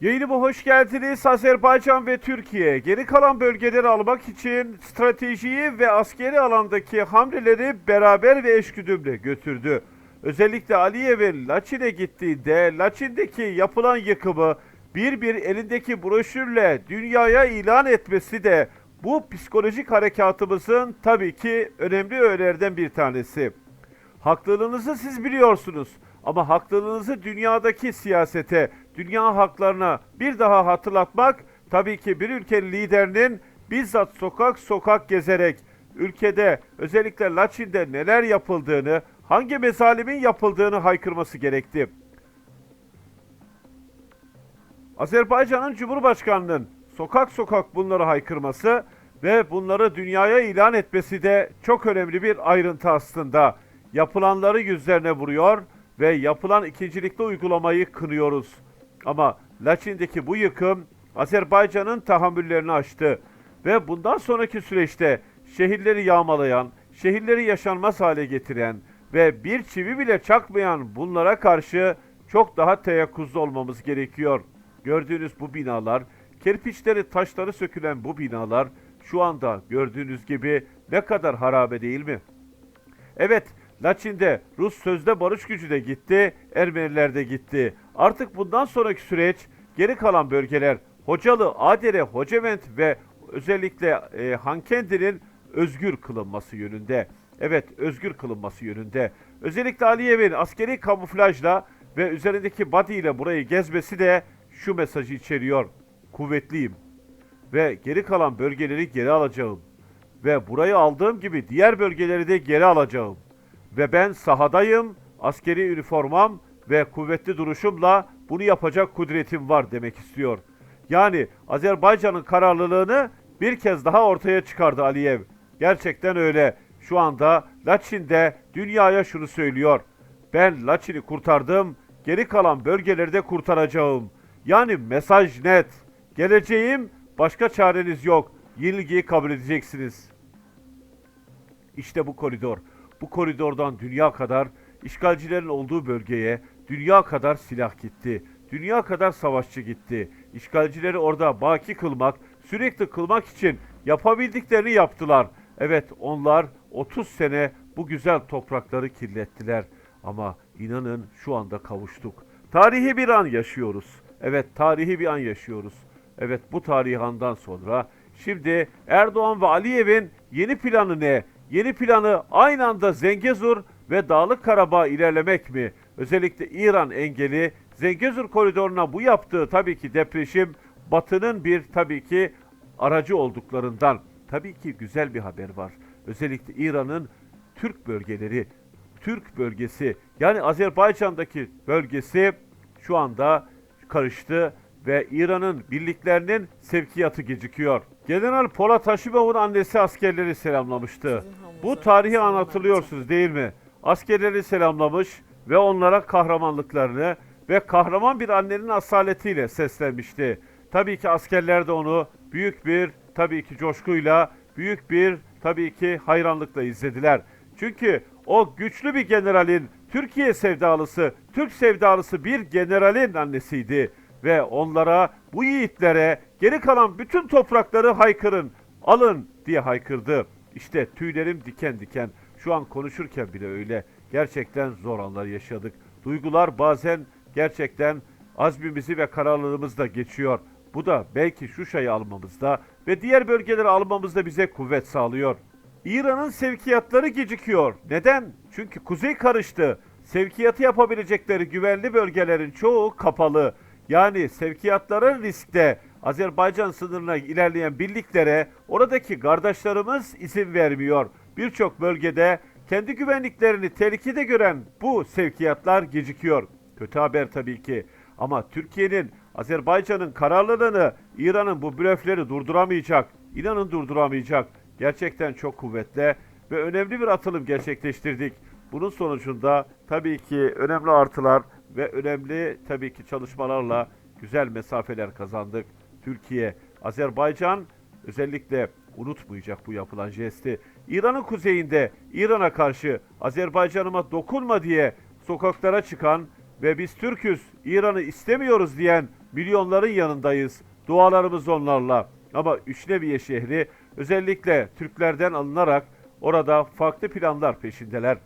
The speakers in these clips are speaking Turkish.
Yayınıma hoş geldiniz. Azerbaycan ve Türkiye geri kalan bölgeleri almak için stratejiyi ve askeri alandaki hamleleri beraber ve eşgüdümle götürdü. Özellikle Aliyev'in Laçin'e gittiğinde Laçin'deki yapılan yıkımı bir bir elindeki broşürle dünyaya ilan etmesi de bu psikolojik harekatımızın tabii ki önemli öğelerden bir tanesi. Haklılığınızı siz biliyorsunuz ama haklılığınızı dünyadaki siyasete, dünya haklarına bir daha hatırlatmak tabii ki bir ülkenin liderinin bizzat sokak sokak gezerek ülkede özellikle Laçin'de neler yapıldığını, hangi mezalimin yapıldığını haykırması gerekti. Azerbaycan'ın Cumhurbaşkanı'nın sokak sokak bunları haykırması ve bunları dünyaya ilan etmesi de çok önemli bir ayrıntı aslında. Yapılanları yüzlerine vuruyor ve yapılan ikincilikli uygulamayı kınıyoruz. Ama Laçin'deki bu yıkım Azerbaycan'ın tahammüllerini aştı ve bundan sonraki süreçte şehirleri yağmalayan, şehirleri yaşanmaz hale getiren ve bir çivi bile çakmayan bunlara karşı çok daha teyakkuzlu olmamız gerekiyor. Gördüğünüz bu binalar, kerpiçleri, taşları sökülen bu binalar şu anda gördüğünüz gibi ne kadar harabe değil mi? Evet, Laçin'de Rus sözde barış gücü de gitti, Ermeniler de gitti. Artık bundan sonraki süreç geri kalan bölgeler Hocalı, Adere, Hocavent ve özellikle e, Hankendi'nin özgür kılınması yönünde. Evet, özgür kılınması yönünde. Özellikle Aliyev'in askeri kamuflajla ve üzerindeki body ile burayı gezmesi de şu mesajı içeriyor. Kuvvetliyim ve geri kalan bölgeleri geri alacağım. Ve burayı aldığım gibi diğer bölgeleri de geri alacağım. Ve ben sahadayım, askeri üniformam ve kuvvetli duruşumla bunu yapacak kudretim var demek istiyor. Yani Azerbaycan'ın kararlılığını bir kez daha ortaya çıkardı Aliyev. Gerçekten öyle. Şu anda Laçin'de dünyaya şunu söylüyor. Ben Laçin'i kurtardım, geri kalan bölgeleri de kurtaracağım. Yani mesaj net. Geleceğim, başka çareniz yok. Yenilgiyi kabul edeceksiniz. İşte bu koridor. Bu koridordan dünya kadar işgalcilerin olduğu bölgeye dünya kadar silah gitti. Dünya kadar savaşçı gitti. İşgalcileri orada baki kılmak, sürekli kılmak için yapabildiklerini yaptılar. Evet onlar 30 sene bu güzel toprakları kirlettiler. Ama inanın şu anda kavuştuk. Tarihi bir an yaşıyoruz. Evet tarihi bir an yaşıyoruz. Evet bu tarihi andan sonra şimdi Erdoğan ve Aliyev'in yeni planı ne? Yeni planı aynı anda Zengezur ve Dağlık Karabağ ilerlemek mi? Özellikle İran engeli Zengezur koridoruna bu yaptığı tabii ki depreşim Batı'nın bir tabii ki aracı olduklarından. Tabii ki güzel bir haber var. Özellikle İran'ın Türk bölgeleri, Türk bölgesi yani Azerbaycan'daki bölgesi şu anda karıştı ve İran'ın birliklerinin sevkiyatı gecikiyor. General Polat Haşimov'un annesi askerleri selamlamıştı. Bu tarihi anlatılıyorsunuz değil mi? Askerleri selamlamış ve onlara kahramanlıklarını ve kahraman bir annenin asaletiyle seslenmişti. Tabii ki askerler de onu büyük bir tabii ki coşkuyla, büyük bir tabii ki hayranlıkla izlediler. Çünkü o güçlü bir generalin Türkiye sevdalısı, Türk sevdalısı bir generalin annesiydi ve onlara, bu yiğitlere geri kalan bütün toprakları haykırın, alın diye haykırdı. İşte tüylerim diken diken. Şu an konuşurken bile öyle. Gerçekten zor anlar yaşadık. Duygular bazen gerçekten azmimizi ve kararlılığımızla geçiyor. Bu da belki Şuşa'yı almamızda ve diğer bölgeleri almamızda bize kuvvet sağlıyor. İran'ın sevkiyatları gecikiyor. Neden? Çünkü kuzey karıştı. Sevkiyatı yapabilecekleri güvenli bölgelerin çoğu kapalı. Yani sevkiyatların riskte. Azerbaycan sınırına ilerleyen birliklere oradaki kardeşlerimiz izin vermiyor. Birçok bölgede kendi güvenliklerini tehlikede gören bu sevkiyatlar gecikiyor. Kötü haber tabii ki. Ama Türkiye'nin Azerbaycan'ın kararlılığını İran'ın bu blöfleri durduramayacak. İnanın durduramayacak. Gerçekten çok kuvvetli ve önemli bir atılım gerçekleştirdik. Bunun sonucunda tabii ki önemli artılar ve önemli tabii ki çalışmalarla güzel mesafeler kazandık. Türkiye, Azerbaycan özellikle unutmayacak bu yapılan jesti. İran'ın kuzeyinde İran'a karşı Azerbaycan'ıma dokunma diye sokaklara çıkan ve biz Türk'üz, İran'ı istemiyoruz diyen Milyonların yanındayız. Dualarımız onlarla. Ama Üçneviye şehri özellikle Türklerden alınarak orada farklı planlar peşindeler.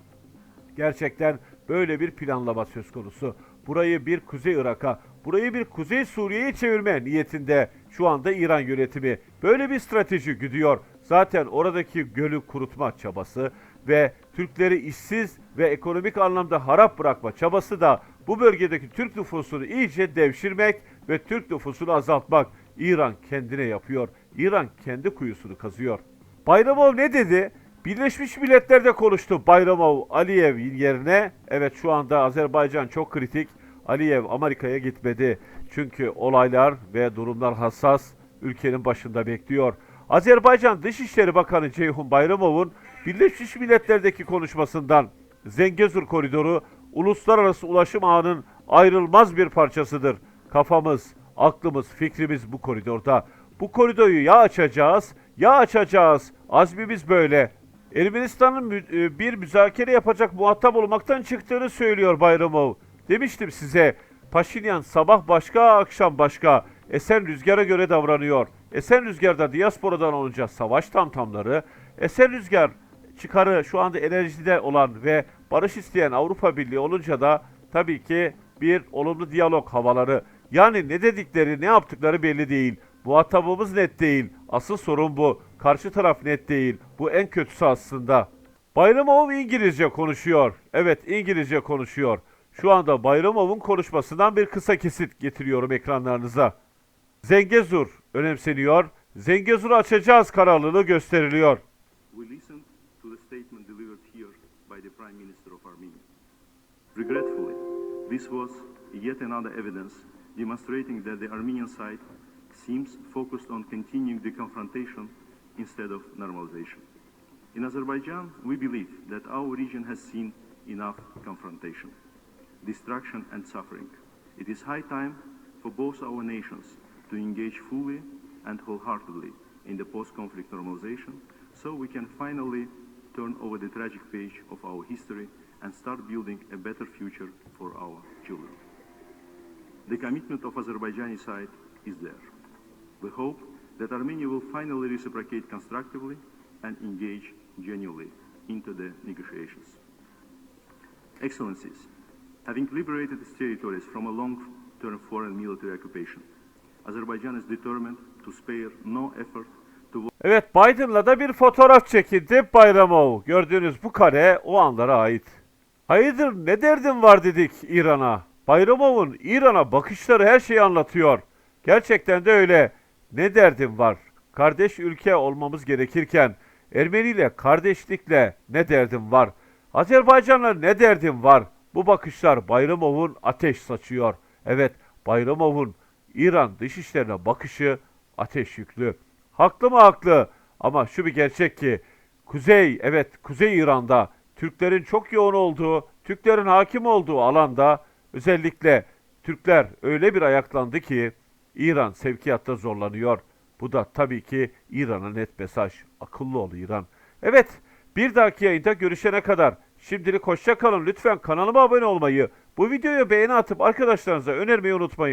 Gerçekten böyle bir planlama söz konusu. Burayı bir Kuzey Irak'a, burayı bir Kuzey Suriye'ye çevirme niyetinde şu anda İran yönetimi. Böyle bir strateji güdüyor. Zaten oradaki gölü kurutma çabası ve Türkleri işsiz ve ekonomik anlamda harap bırakma çabası da bu bölgedeki Türk nüfusunu iyice devşirmek ve Türk nüfusunu azaltmak. İran kendine yapıyor. İran kendi kuyusunu kazıyor. Bayramov ne dedi? Birleşmiş Milletler'de konuştu Bayramov Aliyev yerine. Evet şu anda Azerbaycan çok kritik. Aliyev Amerika'ya gitmedi. Çünkü olaylar ve durumlar hassas. Ülkenin başında bekliyor. Azerbaycan Dışişleri Bakanı Ceyhun Bayramov'un Birleşmiş Milletler'deki konuşmasından Zengezur Koridoru uluslararası ulaşım ağının ayrılmaz bir parçasıdır. Kafamız, aklımız, fikrimiz bu koridorda. Bu koridoru ya açacağız ya açacağız. Azmimiz böyle. Ermenistan'ın e, bir müzakere yapacak muhatap olmaktan çıktığını söylüyor Bayramov. Demiştim size. Paşinyan sabah başka, akşam başka. Esen rüzgara göre davranıyor. Esen rüzgarda diasporadan olunca savaş tamtamları, esen rüzgar çıkarı şu anda enerjide olan ve barış isteyen Avrupa Birliği olunca da tabii ki bir olumlu diyalog havaları. Yani ne dedikleri, ne yaptıkları belli değil. Muhatabımız net değil. Asıl sorun bu. Karşı taraf net değil. Bu en kötüsü aslında. Bayramov İngilizce konuşuyor. Evet İngilizce konuşuyor. Şu anda Bayramov'un konuşmasından bir kısa kesit getiriyorum ekranlarınıza. Zengezur önemseniyor. Zengezur'u açacağız kararlılığı gösteriliyor. Regretfully, this was yet another evidence demonstrating that the Armenian side seems focused on continuing the confrontation instead of normalization. In Azerbaijan, we believe that our region has seen enough confrontation, destruction, and suffering. It is high time for both our nations to engage fully and wholeheartedly in the post conflict normalization so we can finally turn over the tragic page of our history and start building a better future for our children. The commitment of Azerbaijani side is there. We hope that Armenia will finally reciprocate constructively and engage genuinely into the negotiations. Excellencies, having liberated its territories from a long-term foreign military occupation, Azerbaijan is determined to spare no effort Evet Biden'la da bir fotoğraf çekildi Bayramov. Gördüğünüz bu kare o anlara ait. Hayırdır ne derdin var dedik İran'a. Bayramov'un İran'a bakışları her şeyi anlatıyor. Gerçekten de öyle. Ne derdin var? Kardeş ülke olmamız gerekirken Ermeni ile kardeşlikle ne derdin var? Azerbaycan'la ne derdin var? Bu bakışlar Bayramov'un ateş saçıyor. Evet Bayramov'un İran dışişlerine bakışı ateş yüklü. Haklı mı haklı? Ama şu bir gerçek ki Kuzey, evet Kuzey İran'da Türklerin çok yoğun olduğu, Türklerin hakim olduğu alanda özellikle Türkler öyle bir ayaklandı ki İran sevkiyatta zorlanıyor. Bu da tabii ki İran'a net mesaj. Akıllı ol İran. Evet, bir dahaki yayında görüşene kadar şimdilik hoşça kalın. Lütfen kanalıma abone olmayı, bu videoya beğeni atıp arkadaşlarınıza önermeyi unutmayın.